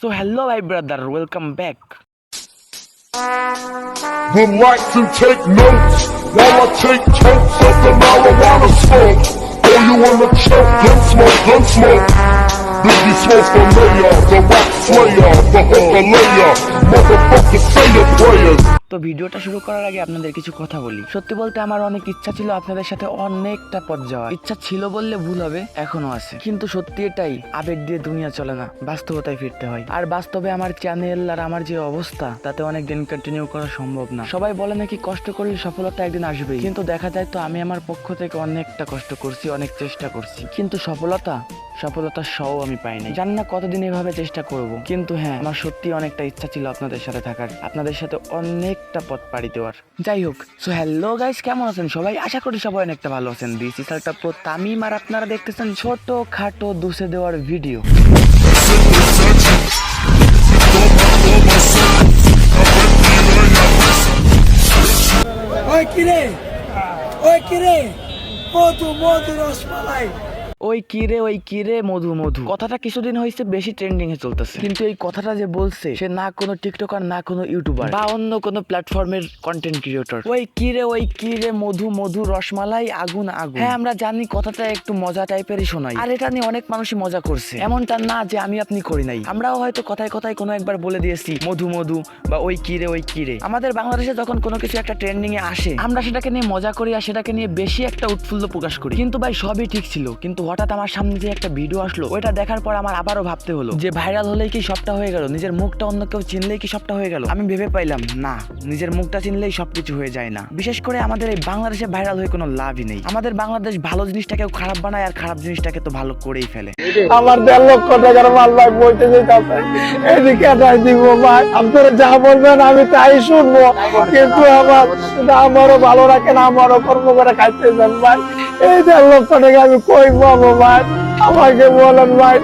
So hello my brother, welcome back. Would like to take notes while I take totes of the marijuana smoke. Oh, you wanna choke? Gun smoke, gun smoke. Biggie smoke the mayor, the rock slayer, the hooker layer. Motherfucker, say your prayers. তো ভিডিওটা শুরু করার আগে আপনাদের কিছু কথা বলি। সত্যি বলতে আমার অনেক ইচ্ছা ছিল আপনাদের সাথে অনেকটা পথ যাওয়ার। ইচ্ছা ছিল বললে ভুল হবে এখনও আছে। কিন্তু সত্যি এটাই, আবেগ দিয়ে দুনিয়া চলে না, বাস্তবতায় ফিরতে হয়। আর বাস্তবে আমার চ্যানেল আর আমার যে অবস্থা, তাতে অনেক দিন কন্টিনিউ করা সম্ভব না। সবাই বলে নাকি কষ্ট করলে সফলতা একদিন আসবেই। কিন্তু দেখা যায় তো আমি আমার পক্ষ থেকে অনেকটা কষ্ট করছি, অনেক চেষ্টা করছি। কিন্তু সফলতা সফলতা সহ আমি পাইনি জানি না কতদিন এভাবে চেষ্টা করব, কিন্তু হ্যাঁ আমার সত্যি অনেকটা ইচ্ছা ছিল আপনাদের সাথে থাকার, আপনাদের সাথে অনেকটা পথ পাড়ি দেওয়ার। যাই হোক সো হ্যালো গাইস কেমন আছেন সবাই? আশা করি সবাই অনেকটা ভালো আছেন। দিস ইস একটা প্রো তামিম আর আপনারা দেখতেছেন ছোট খাটো দুসে দেওয়ার ভিডিও ওই কিরে? ওই কিরে? মধু মধু রসমালাই। ওই কিরে ওই কিরে মধু মধু। কথাটা কিছুদিন হয়েছে বেশি ট্রেন্ডিং এ চলতেছে। কিন্তু এই কথাটা যে বলছে, সে না কোনো টিকটকার না কোনো ইউটিউবার বা অন্য কোনো প্ল্যাটফর্মের কন্টেন্ট ক্রিয়েটর ওই কিরে ওই কিরে মধু মধু, রসমালাই, আগুন আগুন। হ্যাঁ আমরা জানি কথাটা একটু মজা টাইপেরই শোনাই। আর এটা নিয়ে অনেক মানুষই মজা করছে। এমনটা না যে আমি আপনি করি নাই। আমরাও হয়তো কথায় কথায় কোনো একবার বলে দিয়েছি, মধু মধু বা ওই কিরে ওই কিরে আমাদের বাংলাদেশে যখন কোনো কিছু একটা ট্রেন্ডিং এ আসে, আমরা সেটাকে নিয়ে মজা করি আর সেটাকে নিয়ে বেশি একটা উৎফুল্ল প্রকাশ করি। কিন্তু ভাই, সবই ঠিক ছিল। কিন্তু হঠাৎ আমার সামনে যে একটা ভিডিও আসলো, ওইটা দেখার পর আমার আবারও ভাবতে হলো যে ভাইরাল হলেই কি সবটা হয়ে গেল? নিজের মুখটা অন্য কেউ চিনলেই কি সবটা হয়ে গেল? আমি ভেবে পাইলাম, না, নিজের মুখটা চিনলেই সবকিছু হয়ে যায় না। বিশেষ করে আমাদের এই বাংলাদেশে ভাইরাল হয়ে কোনো লাভই নেই। আমাদের বাংলাদেশ ভালো জিনিসটাকেও খারাপ বানায় আর খারাপ জিনিসটাকে তো ভালো করেই ফেলে। আমার দেড় লক্ষ টাকার মাল ভাই বইতে যেতেছে। এদিকে দিব ভাই। আপনারা যা বলবেন আমি তাই শুনব। কিন্তু আমার আমারও ভালো রাখেন আমারও কর্ম করে খাইতে যান ভাই। এই দেড় লক্ষ টাকা আমি কই ভাই আমাকে বলেন ভাই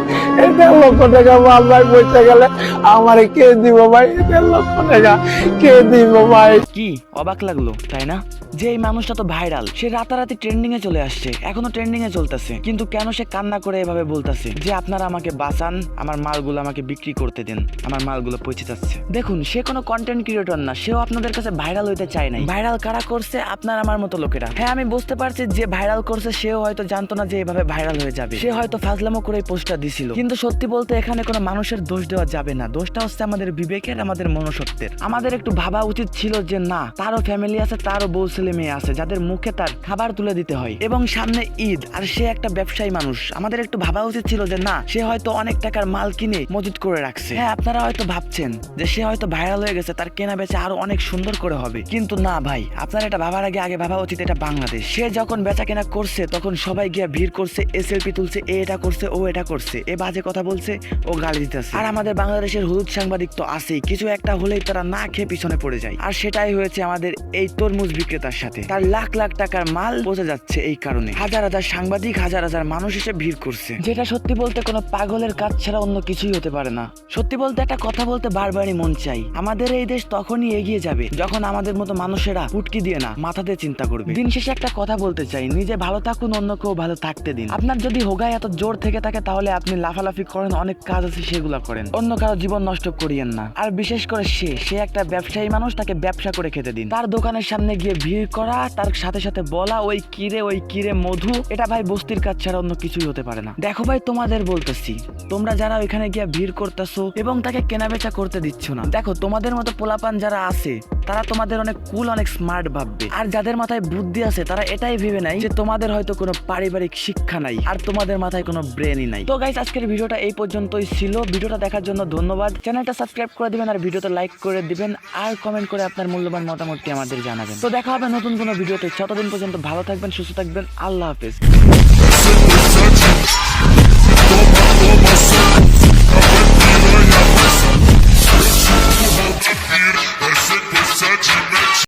লক্ষ টাকা গেলে আমারে কে দিব ভাই? লক্ষ টাকা, কে দিব ভাই? কি? অবাক লাগল, তাই না? যে এই মানুষটা তো ভাইরাল, সে রাতারাতি ট্রেন্ডিং এ চলে আসছে, এখনও ট্রেন্ডিং এ চলতেছে। কিন্তু কেন সে কান্না করে এভাবে বলতেছে? যে আপনারা আমাকে বাঁচান, আমার মালগুলো আমাকে বিক্রি করতে দিন, আমার মালগুলো পৌঁছে যাচ্ছে। দেখুন, সে কোনো কন্টেন্ট ক্রিয়েটর না, সেও আপনাদের কাছে ভাইরাল হইতে চায় নাই। ভাইরাল কারা করছে? আপনার আমার মতো লোকেরা। হ্যাঁ আমি বুঝতে পারছি যে ভাইরাল করছে, সেও হয়তো জানতো না যে এভাবে ভাইরাল হয়ে যাবে। সে হয়তো ফাজলামো করে পোস্টটা দিছিল। কিন্তু সত্যি বলতে এখানে কোনো মানুষের দোষ দেওয়া যাবে না। দোষটা হচ্ছে আমাদের বিবেকের, আমাদের মনুষ্যত্বের। আমাদের একটু ভাবা উচিত ছিল যে না, তারও ফ্যামিলি আছে, তারও বউ ছেলে মেয়ে আছে, যাদের মুখে তার খাবার তুলে দিতে হয়। এবং সামনে ঈদ, আর সে একটা ব্যবসায়ী মানুষ। আমাদের একটু ভাবা উচিত ছিল যে না, সে হয়তো অনেক টাকার মাল কিনে মজুত করে রাখছে। হ্যাঁ আপনারা হয়তো ভাবছেন যে সে হয়তো ভাইরাল হয়ে গেছে, তার কেনা বেচা আরও অনেক সুন্দর করে হবে। কিন্তু না ভাই, আপনার এটা ভাবার আগে আগে ভাবা উচিত এটা বাংলাদেশ। সে যখন বেচা কেনা করছে, তখন সবাই গিয়া ভিড় করছে এসএলপি তুলছে, এ এটা করছে, ও এটা করছে। এ বাজে কথা বলছে ও গালি দিতেছে। আর আমাদের বাংলাদেশের হলুদ সাংবাদিক তো আছেই কিছু একটা হলেই তারা না খেয়ে পিছনে পড়ে যায়। আর সেটাই হয়েছে আমাদের এই তরমুজ বিক্রেতার সাথে। তার লাখ লাখ টাকার মাল বোঝা যাচ্ছে এই কারণে। হাজার হাজার সাংবাদিক হাজার হাজার মানুষ এসে ভিড় করছে। যেটা সত্যি বলতে কোনো পাগলের কাজ ছাড়া অন্য কিছুই হতে পারে না। সত্যি বলতে একটা কথা বলতে বারবারই মন চাই। আমাদের এই দেশ তখনই এগিয়ে যাবে যখন আমাদের মতো মানুষেরা ফুটকি দিয়ে না মাথাতে চিন্তা করবে। দিন শেষে একটা কথা বলতে চাই নিজে ভালো থাকুন অন্য কেউ ভালো থাকতে দিন। আপনার যদি হোগায় এত জোর থেকে থাকে তাহলে আপনি লাফালাফি করেন, অনেক কাজ আছে সেগুলো করেন। অন্য কারও জীবন নষ্ট করিয়েন না। আর বিশেষ করে সে সে একটা ব্যবসায়ী মানুষ, তাকে ব্যবসা করে খেতে দিন। তার দোকানের সামনে গিয়ে ভিড় করা, তার সাথে সাথে বলা, ওই কিরে ওই কিরে মধু? এটা ভাই বস্তির কাজ ছাড়া অন্য কিছুই হতে পারে না। দেখো ভাই, তোমাদের বলতেছি, তোমরা যারা ওইখানে গিয়ে ভিড় করতেছো এবং তাকে কেনাবেচা করতে দিচ্ছ না। দেখো, তোমাদের মতো পোলাপান যারা আছে তারা তোমাদের অনেক কুল অনেক স্মার্ট ভাববে। আর যাদের মাথায় বুদ্ধি আছে, তারা এটাই ভেবে নাই যে তোমাদের হয়তো কোনো পারিবারিক শিক্ষা নাই, আর তোমাদের মাথায় কোনো ব্রেনই নাই। তো গাইস আজকের ভিডিওটা এই পর্যন্তই ছিল। ভিডিওটা দেখার জন্য ধন্যবাদ। চ্যানেলটা সাবস্ক্রাইব করে দিবেন আর ভিডিওতে লাইক করে দিবেন, আর কমেন্ট করে আপনার মূল্যবান মতামতটি আমাদের জানাবেন। তো দেখা হবে নতুন কোনো ভিডিওতে। ততদিন পর্যন্ত ভালো থাকবেন, সুস্থ থাকবেন। আল্লাহ হাফেজ।